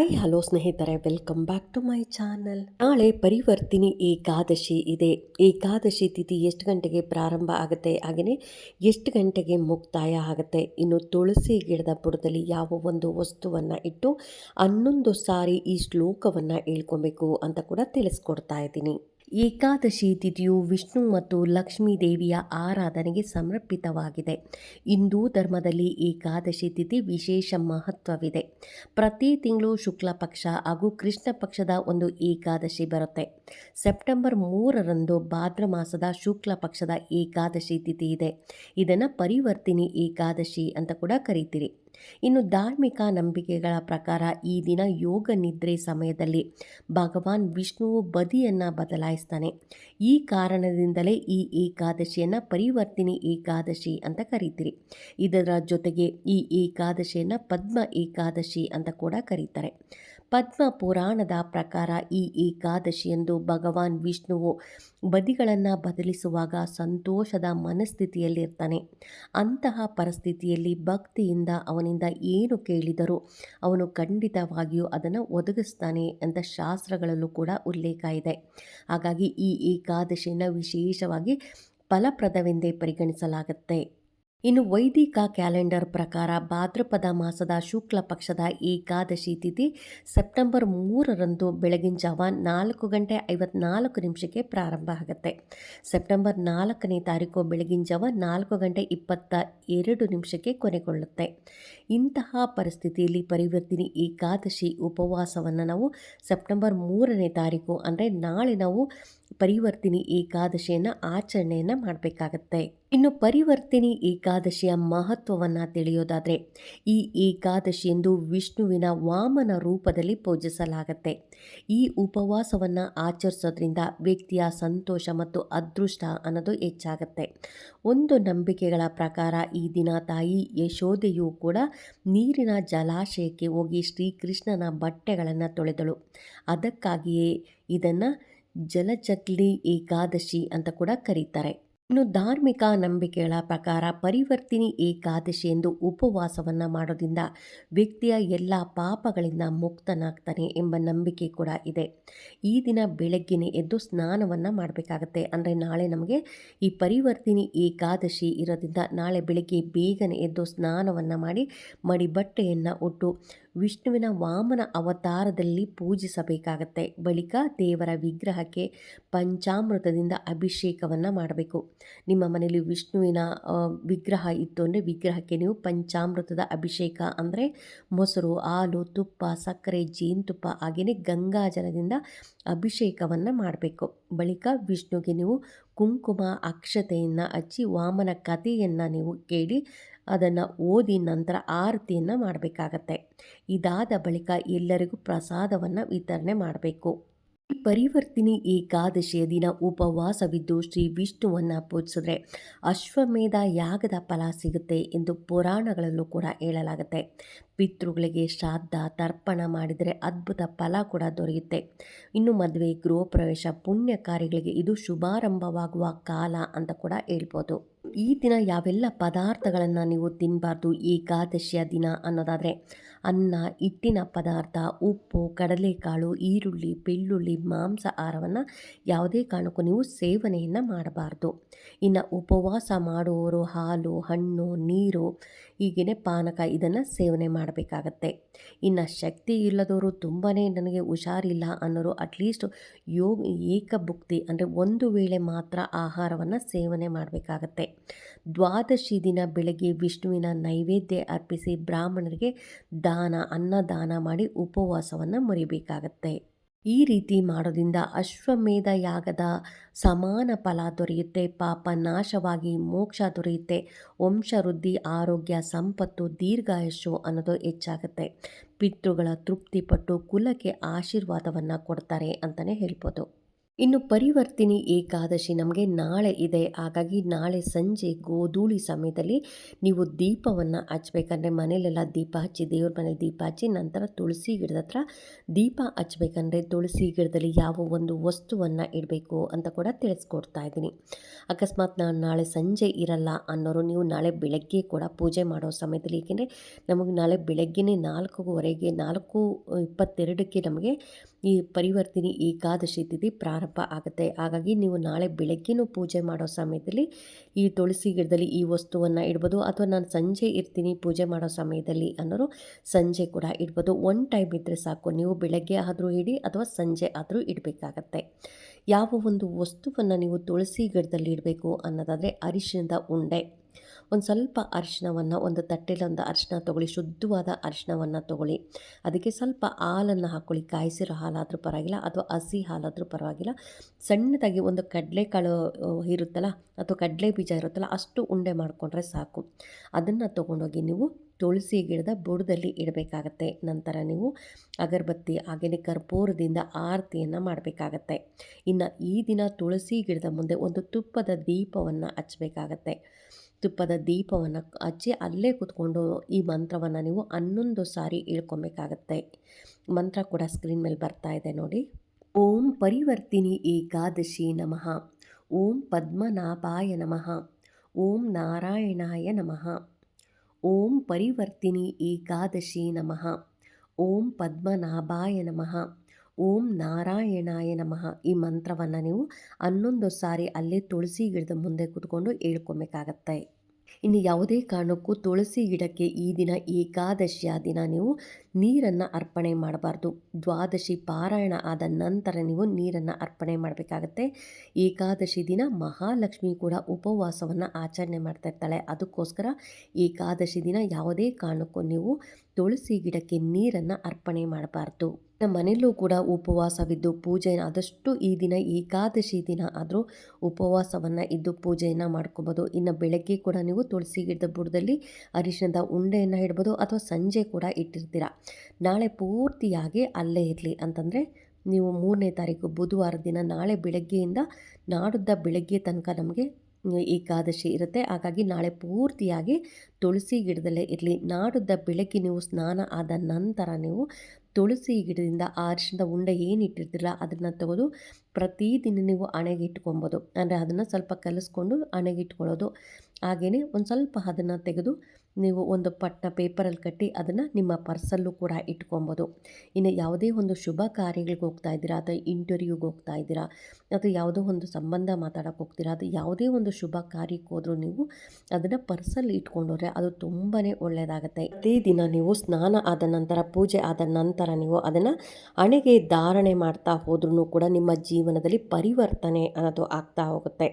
I, hello ಸ್ನೇಹಿತರೆ, welcome back to my channel. ನಾಳೆ ಪರಿವರ್ತಿನಿ ಏಕಾದಶಿ ಇದೆ. ಏಕಾದಶಿ ತಿಥಿ ಎಷ್ಟು ಗಂಟೆಗೆ ಪ್ರಾರಂಭ ಆಗುತ್ತೆ? ಹಾಗೆಯೇ ಎಷ್ಟು ಗಂಟೆಗೆ ಮುಕ್ತಾಯ ಆಗುತ್ತೆ? ಇನ್ನು ತುಳಸಿ ಗಿಡದ ಬುಡದಲ್ಲಿ ಯಾವ ಒಂದು ವಸ್ತುವನ್ನು ಇಟ್ಟು ಹನ್ನೊಂದು ಸಾರಿ ಈ ಶ್ಲೋಕವನ್ನು ಹೇಳ್ಕೊಬೇಕು ಅಂತ ಕೂಡ ತಿಳಿಸ್ಕೊಡ್ತಾ ಇದ್ದೀನಿ. ಏಕಾದಶಿ ತಿಥಿಯು ವಿಷ್ಣು ಮತ್ತು ಲಕ್ಷ್ಮೀ ದೇವಿಯ ಆರಾಧನೆಗೆ ಸಮರ್ಪಿತವಾಗಿದೆ. ಹಿಂದೂ ಧರ್ಮದಲ್ಲಿ ಏಕಾದಶಿ ತಿಥಿ ವಿಶೇಷ ಮಹತ್ವವಿದೆ. ಪ್ರತಿ ತಿಂಗಳು ಶುಕ್ಲ ಪಕ್ಷ ಹಾಗೂ ಕೃಷ್ಣ ಪಕ್ಷದ ಒಂದು ಏಕಾದಶಿ ಬರುತ್ತೆ. ಸೆಪ್ಟೆಂಬರ್ ಮೂರರಂದು ಭಾದ್ರ ಮಾಸದ ಶುಕ್ಲ ಪಕ್ಷದ ಏಕಾದಶಿ ತಿಥಿ ಇದೆ. ಇದನ್ನು ಪರಿವರ್ತಿನಿ ಏಕಾದಶಿ ಅಂತ ಕೂಡ ಕರೀತೀರಿ. ಇನ್ನು ಧಾರ್ಮಿಕ ನಂಬಿಕೆಗಳ ಪ್ರಕಾರ ಈ ದಿನ ಯೋಗ ನಿದ್ರೆ ಸಮಯದಲ್ಲಿ ಭಗವಾನ್ ವಿಷ್ಣುವು ಬದಿಯನ್ನು ಬದಲಾಯಿಸ್ತಾನೆ. ಈ ಕಾರಣದಿಂದಲೇ ಈ ಏಕಾದಶಿಯನ್ನು ಪರಿವರ್ತಿನಿ ಏಕಾದಶಿ ಅಂತ ಕರೀತೀರಿ. ಇದರ ಜೊತೆಗೆ ಈ ಏಕಾದಶಿಯನ್ನು ಪದ್ಮ ಏಕಾದಶಿ ಅಂತ ಕೂಡ ಕರೀತಾರೆ. ಪದ್ಮ ಪುರಾಣದ ಪ್ರಕಾರ ಈ ಏಕಾದಶಿಯಂದು ಭಗವಾನ್ ವಿಷ್ಣುವು ಬದಿಗಳನ್ನು ಬದಲಿಸುವಾಗ ಸಂತೋಷದ ಮನಸ್ಥಿತಿಯಲ್ಲಿರ್ತಾನೆ. ಅಂತಹ ಪರಿಸ್ಥಿತಿಯಲ್ಲಿ ಭಕ್ತಿಯಿಂದ ಅವನಿಂದ ಏನು ಕೇಳಿದರೂ ಅವನು ಖಂಡಿತವಾಗಿಯೂ ಅದನ್ನು ಒದಗಿಸ್ತಾನೆ ಅಂತ ಶಾಸ್ತ್ರಗಳಲ್ಲೂ ಕೂಡ ಉಲ್ಲೇಖ ಇದೆ. ಹಾಗಾಗಿ ಈ ಏಕಾದಶಿಯನ್ನು ವಿಶೇಷವಾಗಿ ಫಲಪ್ರದವೆಂದೇ ಪರಿಗಣಿಸಲಾಗುತ್ತೆ. ಇನ್ನು ವೈದಿಕ ಕ್ಯಾಲೆಂಡರ್ ಪ್ರಕಾರ ಭಾದ್ರಪದ ಮಾಸದ ಶುಕ್ಲ ಪಕ್ಷದ ಏಕಾದಶಿ ತಿಥಿ ಸೆಪ್ಟೆಂಬರ್ ಮೂರರಂದು ಬೆಳಗಿನ ಜಾವ ನಾಲ್ಕು ಗಂಟೆ ಐವತ್ನಾಲ್ಕು ನಿಮಿಷಕ್ಕೆ ಪ್ರಾರಂಭ ಆಗುತ್ತೆ. ಸೆಪ್ಟೆಂಬರ್ ನಾಲ್ಕನೇ ತಾರೀಕು ಬೆಳಗಿನ ಜಾವ ನಾಲ್ಕು ಗಂಟೆ ಇಪ್ಪತ್ತ ಎರಡು ನಿಮಿಷಕ್ಕೆ ಕೊನೆಗೊಳ್ಳುತ್ತೆ. ಇಂತಹ ಪರಿಸ್ಥಿತಿಯಲ್ಲಿ ಪರಿವರ್ತಿನಿ ಏಕಾದಶಿ ಉಪವಾಸವನ್ನು ನಾವು ಸೆಪ್ಟೆಂಬರ್ ಮೂರನೇ ತಾರೀಕು ಅಂದರೆ ನಾಳೆ ನಾವು ಪರಿವರ್ತಿನಿ ಏಕಾದಶಿಯನ್ನು ಆಚರಣೆಯನ್ನು ಮಾಡಬೇಕಾಗತ್ತೆ. ಇನ್ನು ಪರಿವರ್ತಿನಿ ಏಕಾದಶಿಯ ಮಹತ್ವವನ್ನು ತಿಳಿಯೋದಾದರೆ, ಈ ಏಕಾದಶಿಯೆಂದು ವಿಷ್ಣುವಿನ ವಾಮನ ರೂಪದಲ್ಲಿ ಪೂಜಿಸಲಾಗತ್ತೆ. ಈ ಉಪವಾಸವನ್ನು ಆಚರಿಸೋದ್ರಿಂದ ವ್ಯಕ್ತಿಯ ಸಂತೋಷ ಮತ್ತು ಅದೃಷ್ಟ ಅನ್ನೋದು ಹೆಚ್ಚಾಗತ್ತೆ. ಒಂದು ನಂಬಿಕೆಗಳ ಪ್ರಕಾರ ಈ ದಿನ ತಾಯಿ ಯಶೋದೆಯು ಕೂಡ ನೀರಿನ ಜಲಾಶಯಕ್ಕೆ ಹೋಗಿ ಶ್ರೀಕೃಷ್ಣನ ಬಟ್ಟೆಗಳನ್ನು ತೊಳೆದಳು. ಅದಕ್ಕಾಗಿಯೇ ಇದನ್ನು ಜಲಚಕ್ಲಿ ಏಕಾದಶಿ ಅಂತ ಕೂಡ ಕರೀತಾರೆ. ಇನ್ನು ಧಾರ್ಮಿಕ ನಂಬಿಕೆಗಳ ಪ್ರಕಾರ ಪರಿವರ್ತಿನಿ ಏಕಾದಶಿ ಎಂದು ಉಪವಾಸವನ್ನು ಮಾಡೋದ್ರಿಂದ ವ್ಯಕ್ತಿಯ ಎಲ್ಲ ಪಾಪಗಳಿಂದ ಮುಕ್ತನಾಗ್ತಾನೆ ಎಂಬ ನಂಬಿಕೆ ಕೂಡ ಇದೆ. ಈ ದಿನ ಬೆಳಗ್ಗೆನೆ ಎದ್ದು ಸ್ನಾನವನ್ನು ಮಾಡಬೇಕಾಗತ್ತೆ. ಅಂದರೆ ನಾಳೆ ನಮಗೆ ಈ ಪರಿವರ್ತಿನಿ ಏಕಾದಶಿ ಇರೋದ್ರಿಂದ ನಾಳೆ ಬೆಳಗ್ಗೆ ಬೇಗನೆ ಎದ್ದು ಸ್ನಾನವನ್ನು ಮಾಡಿ ಮಡಿ ಬಟ್ಟೆಯನ್ನು ಉಟ್ಟು ವಿಷ್ಣುವಿನ ವಾಮನ ಅವತಾರದಲ್ಲಿ ಪೂಜಿಸಬೇಕಾಗತ್ತೆ. ಬಳಿಕ ದೇವರ ವಿಗ್ರಹಕ್ಕೆ ಪಂಚಾಮೃತದಿಂದ ಅಭಿಷೇಕವನ್ನು ಮಾಡಬೇಕು. ನಿಮ್ಮ ಮನೆಯಲ್ಲಿ ವಿಷ್ಣುವಿನ ವಿಗ್ರಹ ಇತ್ತು ಅಂದರೆ ವಿಗ್ರಹಕ್ಕೆ ನೀವು ಪಂಚಾಮೃತದ ಅಭಿಷೇಕ ಅಂದರೆ ಮೊಸರು, ಹಾಲು, ತುಪ್ಪ, ಸಕ್ಕರೆ, ಜೇನುತುಪ್ಪ ಹಾಗೆಯೇ ಗಂಗಾಜಲದಿಂದ ಅಭಿಷೇಕವನ್ನು ಮಾಡಬೇಕು. ಬಳಿಕ ವಿಷ್ಣುಗೆ ನೀವು ಕುಂಕುಮ ಅಕ್ಷತೆಯನ್ನು ಹಚ್ಚಿ, ವಾಮನ ಕಥೆಯನ್ನು ನೀವು ಕೇಳಿ ಅದನ್ನು ಓದಿ ನಂತರ ಆರತಿಯನ್ನು ಮಾಡಬೇಕಾಗತ್ತೆ. ಇದಾದ ಬಳಿಕ ಎಲ್ಲರಿಗೂ ಪ್ರಸಾದವನ್ನು ವಿತರಣೆ ಮಾಡಬೇಕು. ಪರಿವರ್ತಿನಿ ಏಕಾದಶಿಯ ದಿನ ಉಪವಾಸವಿದ್ದು ಶ್ರೀ ವಿಷ್ಣುವನ್ನ ಪೂಜಿಸಿದ್ರೆ ಅಶ್ವಮೇಧ ಯಾಗದ ಫಲ ಸಿಗುತ್ತೆ ಎಂದು ಪುರಾಣಗಳಲ್ಲೂ ಕೂಡ ಹೇಳಲಾಗುತ್ತೆ. ಪಿತೃಗಳಿಗೆ ಶ್ರಾದ್ದ, ತರ್ಪಣ ಮಾಡಿದರೆ ಅದ್ಭುತ ಫಲ ಕೂಡ ದೊರೆಯುತ್ತೆ. ಇನ್ನು ಮದುವೆ ಗೃಹ ಪ್ರವೇಶ ಪುಣ್ಯ ಕಾರ್ಯಗಳಿಗೆ ಇದು ಶುಭಾರಂಭವಾಗುವ ಕಾಲ ಅಂತ ಕೂಡ ಹೇಳ್ಬೋದು. ಈ ದಿನ ಯಾವೆಲ್ಲ ಪದಾರ್ಥಗಳನ್ನು ನೀವು ತಿನ್ನಬಾರ್ದು ಏಕಾದಶಿಯ ದಿನ ಅನ್ನೋದಾದರೆ ಅನ್ನ, ಹಿಟ್ಟಿನ ಪದಾರ್ಥ, ಉಪ್ಪು, ಕಡಲೆಕಾಳು, ಈರುಳ್ಳಿ, ಬೆಳ್ಳುಳ್ಳಿ ಮಾಂಸ ಆಹಾರವನ್ನು ಯಾವುದೇ ಕಾರಣಕ್ಕೂ ನೀವು ಸೇವನೆಯನ್ನು ಮಾಡಬಾರ್ದು. ಇನ್ನು ಉಪವಾಸ ಮಾಡುವವರು ಹಾಲು, ಹಣ್ಣು, ನೀರು ಹೀಗೇ ಪಾನಕ ಇದನ್ನು ಸೇವನೆ ಮಾಡಬೇಕಾಗತ್ತೆ. ಇನ್ನು ಶಕ್ತಿ ಇಲ್ಲದವರು ತುಂಬಾ ನನಗೆ ಹುಷಾರಿಲ್ಲ ಅನ್ನೋರು ಅಟ್ಲೀಸ್ಟ್ ಯೋಗ ಏಕಭುಕ್ತಿ ಅಂದರೆ ಒಂದು ವೇಳೆ ಮಾತ್ರ ಆಹಾರವನ್ನು ಸೇವನೆ ಮಾಡಬೇಕಾಗತ್ತೆ. ದ್ವಾದಶಿ ದಿನ ಬೆಳಗ್ಗೆ ವಿಷ್ಣುವಿನ ನೈವೇದ್ಯ ಅರ್ಪಿಸಿ ಬ್ರಾಹ್ಮಣರಿಗೆ ದಾನ, ಅನ್ನದಾನ ಮಾಡಿ ಉಪವಾಸವನ್ನು ಮುರಿಬೇಕಾಗತ್ತೆ. ಈ ರೀತಿ ಮಾಡೋದ್ರಿಂದ ಅಶ್ವಮೇಧ ಯಾಗದ ಸಮಾನ ಫಲ ದೊರೆಯುತ್ತೆ, ಪಾಪ ನಾಶವಾಗಿ ಮೋಕ್ಷ ದೊರೆಯುತ್ತೆ. ವಂಶವೃದ್ಧಿ ಆರೋಗ್ಯ ಸಂಪತ್ತು ದೀರ್ಘಾಯುಷು ಅನ್ನೋದು ಹೆಚ್ಚಾಗುತ್ತೆ. ಪಿತೃಗಳ ತೃಪ್ತಿಪಟ್ಟು ಕುಲಕ್ಕೆ ಆಶೀರ್ವಾದವನ್ನು ಕೊಡ್ತಾರೆ ಅಂತಲೇ ಹೇಳ್ಬೋದು. ಇನ್ನು ಪರಿವರ್ತಿನಿ ಏಕಾದಶಿ ನಮಗೆ ನಾಳೆ ಇದೆ. ಹಾಗಾಗಿ ನಾಳೆ ಸಂಜೆ ಗೋಧೂಳಿ ಸಮಯದಲ್ಲಿ ನೀವು ದೀಪವನ್ನು ಹಚ್ಬೇಕಂದ್ರೆ ಮನೇಲೆಲ್ಲ ದೀಪ ಹಚ್ಚಿ, ದೇವ್ರ ಮನೇಲಿ ದೀಪ ಹಚ್ಚಿ, ನಂತರ ತುಳಸಿ ಗಿಡದ ಹತ್ರ ದೀಪ ಹಚ್ಬೇಕಂದ್ರೆ ತುಳಸಿ ಗಿಡದಲ್ಲಿ ಯಾವ ಒಂದು ವಸ್ತುವನ್ನು ಇಡಬೇಕು ಅಂತ ಕೂಡ ತಿಳಿಸ್ಕೊಡ್ತಾ ಇದ್ದೀನಿ. ಅಕಸ್ಮಾತ್ ನಾನು ನಾಳೆ ಸಂಜೆ ಇರಲ್ಲ ಅನ್ನೋರು ನೀವು ನಾಳೆ ಬೆಳಗ್ಗೆ ಕೂಡ ಪೂಜೆ ಮಾಡೋ ಸಮಯದಲ್ಲಿ ಏಕೆಂದರೆ ನಮಗೆ ನಾಳೆ ಬೆಳಗ್ಗೆನೇ ನಾಲ್ಕುವರೆಗೆ ನಾಲ್ಕು ಇಪ್ಪತ್ತೆರಡಕ್ಕೆ ನಮಗೆ ಈ ಪರಿವರ್ತಿನಿ ಏಕಾದಶಿ ತಿಥಿ ಪ್ರಾರಂಭ ಆಗುತ್ತೆ. ಹಾಗಾಗಿ ನೀವು ನಾಳೆ ಬೆಳಗ್ಗೆನೂ ಪೂಜೆ ಮಾಡೋ ಸಮಯದಲ್ಲಿ ಈ ತುಳಸಿ ಗಿಡದಲ್ಲಿ ಈ ವಸ್ತುವನ್ನು ಇಡ್ಬೋದು ಅಥವಾ ನಾನು ಸಂಜೆ ಇರ್ತೀನಿ ಪೂಜೆ ಮಾಡೋ ಸಮಯದಲ್ಲಿ ಅನ್ನೋರು ಸಂಜೆ ಕೂಡ ಇಡ್ಬೋದು. ಒನ್ ಟೈಮ್ ಇದ್ದರೆ ಸಾಕು. ನೀವು ಬೆಳಗ್ಗೆ ಆದರೂ ಇಡಿ ಅಥವಾ ಸಂಜೆ ಆದರೂ ಇಡಬೇಕಾಗತ್ತೆ. ಯಾವ ಒಂದು ವಸ್ತುವನ್ನು ನೀವು ತುಳಸಿ ಗಿಡದಲ್ಲಿ ಇಡಬೇಕು ಅನ್ನೋದಾದರೆ ಅರಿಶಿಣದ ಉಂಡೆ. ಒಂದು ಸ್ವಲ್ಪ ಅರಿಶಿಣವನ್ನು, ಒಂದು ತಟ್ಟೆಲಿ ಒಂದು ಅರಿಶಿನ ತೊಗೊಳ್ಳಿ, ಶುದ್ಧವಾದ ಅರಿಶಿಣವನ್ನು ತೊಗೊಳ್ಳಿ. ಅದಕ್ಕೆ ಸ್ವಲ್ಪ ಹಾಲನ್ನು ಹಾಕ್ಕೊಳ್ಳಿ. ಕಾಯಿಸಿರೋ ಹಾಲಾದರೂ ಪರವಾಗಿಲ್ಲ, ಅಥವಾ ಹಸಿ ಹಾಲಾದರೂ ಪರವಾಗಿಲ್ಲ. ಸಣ್ಣದಾಗಿ ಒಂದು ಕಡಲೆಕಾಳು ಇರುತ್ತಲ್ಲ, ಅಥವಾ ಕಡಲೆ ಬೀಜ ಇರುತ್ತಲ್ಲ, ಅಷ್ಟು ಉಂಡೆ ಮಾಡಿಕೊಂಡ್ರೆ ಸಾಕು. ಅದನ್ನು ತೊಗೊಂಡೋಗಿ ನೀವು ತುಳಸಿ ಗಿಡದ ಬುಡದಲ್ಲಿ ಇಡಬೇಕಾಗತ್ತೆ. ನಂತರ ನೀವು ಅಗರಬತ್ತಿ, ಹಾಗೆಯೇ ಕರ್ಪೂರದಿಂದ ಆರತಿಯನ್ನು ಮಾಡಬೇಕಾಗತ್ತೆ. ಇನ್ನು ಈ ದಿನ ತುಳಸಿ ಗಿಡದ ಮುಂದೆ ಒಂದು ತುಪ್ಪದ ದೀಪವನ್ನು ಹಚ್ಚಬೇಕಾಗತ್ತೆ. ತುಪ್ಪದ ದೀಪವನ್ನು ಹಚ್ಚಿ ಅಲ್ಲೇ ಕೂತ್ಕೊಂಡು ಈ ಮಂತ್ರವನ್ನು ನೀವು ಹನ್ನೊಂದು ಸಾರಿ ಇಳ್ಕೊಬೇಕಾಗತ್ತೆ ಮಂತ್ರ ಕೂಡ ಸ್ಕ್ರೀನ್ ಮೇಲೆ ಬರ್ತಾ ಇದೆ ನೋಡಿ. ಓಂ ಪರಿವರ್ತಿನಿ ಏಕಾದಶಿ ನಮಃ. ಓಂ ಪದ್ಮನಾಭಾಯ ನಮಃ. ಓಂ ನಾರಾಯಣಾಯ ನಮಃ. ಓಂ ಪರಿವರ್ತಿನಿ ಏಕಾದಶಿ ನಮಃ. ಓಂ ಪದ್ಮನಾಭಾಯ ನಮಃ. ಓಂ ನಾರಾಯಣಾಯ ನಮಃ. ಈ ಮಂತ್ರವನ್ನು ನೀವು ಹನ್ನೊಂದು ಸಾರಿ ಅಲ್ಲೇ ತುಳಸಿ ಗಿಡದ ಮುಂದೆ ಕೂತ್ಕೊಂಡು ಹೇಳ್ಕೊಬೇಕಾಗತ್ತೆ. ಇನ್ನು ಯಾವುದೇ ಕಾರಣಕ್ಕೂ ತುಳಸಿ ಗಿಡಕ್ಕೆ ಈ ದಿನ ಏಕಾದಶಿಯ ದಿನ ನೀವು ನೀರನ್ನು ಅರ್ಪಣೆ ಮಾಡಬಾರ್ದು. ದ್ವಾದಶಿ ಪಾರಾಯಣ ಆದ ನಂತರ ನೀವು ನೀರನ್ನು ಅರ್ಪಣೆ ಮಾಡಬೇಕಾಗತ್ತೆ. ಏಕಾದಶಿ ದಿನ ಮಹಾಲಕ್ಷ್ಮಿ ಕೂಡ ಉಪವಾಸವನ್ನು ಆಚರಣೆ ಮಾಡ್ತಾ ಇರ್ತಾಳೆ ಅದಕ್ಕೋಸ್ಕರ ಏಕಾದಶಿ ದಿನ ಯಾವುದೇ ಕಾರಣಕ್ಕೂ ನೀವು ತುಳಸಿ ಗಿಡಕ್ಕೆ ನೀರನ್ನು ಅರ್ಪಣೆ ಮಾಡಬಾರ್ದು. ನಮ್ಮ ಮನೆಯಲ್ಲೂ ಕೂಡ ಉಪವಾಸವಿದ್ದು ಪೂಜೆ ಆದಷ್ಟು ಈ ದಿನ ಏಕಾದಶಿ ದಿನ ಆದರೂ ಉಪವಾಸವನ್ನು ಇದ್ದು ಪೂಜೆಯನ್ನು ಮಾಡ್ಕೊಬೋದು. ಇನ್ನು ಬೆಳಗ್ಗೆ ಕೂಡ ನೀವು ತುಳಸಿ ಗಿಡದ ಬುಡದಲ್ಲಿ ಅರಿಶಿಣದ ಉಂಡೆಯನ್ನು ಇಡ್ಬೋದು ಅಥವಾ ಸಂಜೆ ಕೂಡ ಇಟ್ಟಿರ್ತೀರ. ನಾಳೆ ಪೂರ್ತಿಯಾಗಿ ಅಲ್ಲೇ ಇರಲಿ ಅಂತಂದರೆ ನೀವು ಮೂರನೇ ತಾರೀಕು ಬುಧವಾರ ದಿನ ನಾಳೆ ಬೆಳಗ್ಗೆಯಿಂದ ನಾಡುದ್ದ ಬೆಳಗ್ಗೆ ತನಕ ನಮಗೆ ಏಕಾದಶಿ ಇರುತ್ತೆ. ಹಾಗಾಗಿ ನಾಳೆ ಪೂರ್ತಿಯಾಗಿ ತುಳಸಿ ಗಿಡದಲ್ಲೇ ಇರಲಿ. ನಾಡುದ್ದ ಬೆಳಗ್ಗೆ ನೀವು ಸ್ನಾನ ಆದ ನಂತರ ನೀವು ತುಳಸಿ ಗಿಡದಿಂದ ಆ ಅರಿಶಿಣದ ಉಂಡೆ ಏನು ಇಟ್ಟಿರ್ತೀರಲ್ಲ ಅದನ್ನು ತೆಗೆದು ಪ್ರತಿದಿನ ನೀವು ಹಣೆಗೆ ಇಟ್ಕೊಬೋದು. ಅಂದರೆ ಅದನ್ನು ಸ್ವಲ್ಪ ಕಲಿಸ್ಕೊಂಡು ಹಣೆಗೆ ಇಟ್ಕೊಳ್ಳೋದು. ಹಾಗೆಯೇ ಒಂದು ಸ್ವಲ್ಪ ಅದನ್ನು ತೆಗೆದು ನೀವು ಒಂದು ಪಟ್ಟ ಪೇಪರಲ್ಲಿ ಕಟ್ಟಿ ಅದನ್ನು ನಿಮ್ಮ ಪರ್ಸಲ್ಲೂ ಕೂಡ ಇಟ್ಕೊಬೋದು. ಇನ್ನು ಯಾವುದೇ ಒಂದು ಶುಭ ಕಾರ್ಯಗಳಿಗೆ ಹೋಗ್ತಾ ಇದ್ದೀರಾ, ಅಥವಾ ಇಂಟರ್ವ್ಯೂಗೆ ಹೋಗ್ತಾ ಇದ್ದೀರಾ, ಅಥವಾ ಯಾವುದೋ ಒಂದು ಸಂಬಂಧ ಮಾತಾಡೋಕೆ ಹೋಗ್ತೀರಾ ಅದು ಯಾವುದೇ ಒಂದು ಶುಭ ಕಾರ್ಯಕ್ಕೆ ಹೋದರೂ ನೀವು ಅದನ್ನು ಪರ್ಸಲ್ಲಿ ಇಟ್ಕೊಂಡೋದ್ರೆ ಅದು ತುಂಬಾ ಒಳ್ಳೆಯದಾಗುತ್ತೆ. ಅದೇ ದಿನ ನೀವು ಸ್ನಾನ ಆದ ನಂತರ, ಪೂಜೆ ಆದ ನಂತರ ನೀವು ಅದನ್ನು ಹಣೆಗೆ ಧಾರಣೆ ಮಾಡ್ತಾ ಹೋದ್ರೂ ಕೂಡ ನಿಮ್ಮ ಜೀವನದಲ್ಲಿ ಪರಿವರ್ತನೆ ಅನ್ನೋದು ಆಗ್ತಾ ಹೋಗುತ್ತೆ.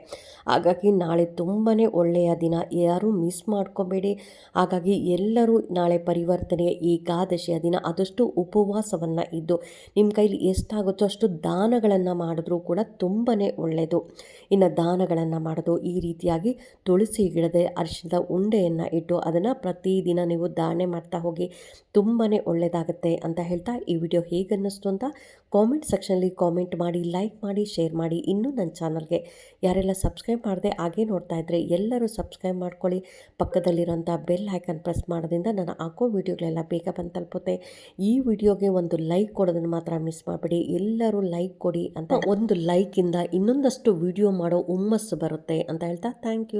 ಹಾಗಾಗಿ ನಾಳೆ ತುಂಬಾ ಒಳ್ಳೆಯ ದಿನ. ಯಾರೂ ಮಿಸ್ ಮಾಡ್ಕೋಬೇಡಿ. ಹಾಗಾಗಿ ಎಲ್ಲರೂ ನಾಳೆ ಪರಿವರ್ತನೆಯ ಏಕಾದಶಿಯ ದಿನ ಆದಷ್ಟು ಉಪವಾಸವನ್ನು ಇದ್ದು ನಿಮ್ಮ ಕೈಲಿ ಎಷ್ಟಾಗುತ್ತೋ ಅಷ್ಟು ದಾನಗಳನ್ನು ಮಾಡಿದ್ರೂ ಕೂಡ ತುಂಬಾ ಒಳ್ಳೆಯದು ಇನ್ನು ದಾನಗಳನ್ನು ಮಾಡೋದು ಈ ರೀತಿಯಾಗಿ ತುಳಸಿ ಗಿಡದ ಅರಿಶಿಣದ ಉಂಡೆಯನ್ನು ಇಟ್ಟು ಅದನ್ನು ಪ್ರತಿದಿನ ನೀವು ದಾನೆ ಮಾಡ್ತಾ ಹೋಗಿ ತುಂಬಾ ಒಳ್ಳೆಯದಾಗುತ್ತೆ ಅಂತ ಹೇಳ್ತಾ ಈ ವಿಡಿಯೋ ಹೇಗನ್ನಿಸ್ತು ಅಂತ ಕಾಮೆಂಟ್ ಸೆಕ್ಷನಲ್ಲಿ ಕಾಮೆಂಟ್ ಮಾಡಿ ಲೈಕ್ ಮಾಡಿ ಶೇರ್ ಮಾಡಿ ಇನ್ನೂ ನನ್ನ ಚಾನಲ್ಗೆ ಯಾರೆಲ್ಲ ಸಬ್ಸ್ಕ್ರೈಬ್ ಮಾಡಿದೆ ಹಾಗೆ ನೋಡ್ತಾ ಇದ್ದರೆ ಎಲ್ಲರೂ ಸಬ್ಸ್ಕ್ರೈಬ್ ಮಾಡ್ಕೊಳ್ಳಿ. ಪಕ್ಕದಲ್ಲಿರೋಂಥ ಬೆಲ್ ಐಕನ್ ಪ್ರೆಸ್ ಮಾಡೋದ್ರಿಂದ ನಾನು ಹಾಕೋ ವೀಡಿಯೋಗಳೆಲ್ಲ ಬೇಗ ಬಂದು ತಲುಪುತ್ತೆ. ಈ ವಿಡಿಯೋಗೆ ಒಂದು ಲೈಕ್ ಕೊಡೋದನ್ನು ಮಾತ್ರ ಮಿಸ್ ಮಾಡಬೇಡಿ. ಎಲ್ಲರೂ ಲೈಕ್ ಕೊಡಿ ಅಂತ. ಒಂದು ಲೈಕಿಂದ ಇನ್ನೊಂದಷ್ಟು ವಿಡಿಯೋ ಮಾಡೋ ಹುಮ್ಮಸ್ಸು ಬರುತ್ತೆ ಅಂತ ಹೇಳ್ತಾ ಥ್ಯಾಂಕ್ ಯು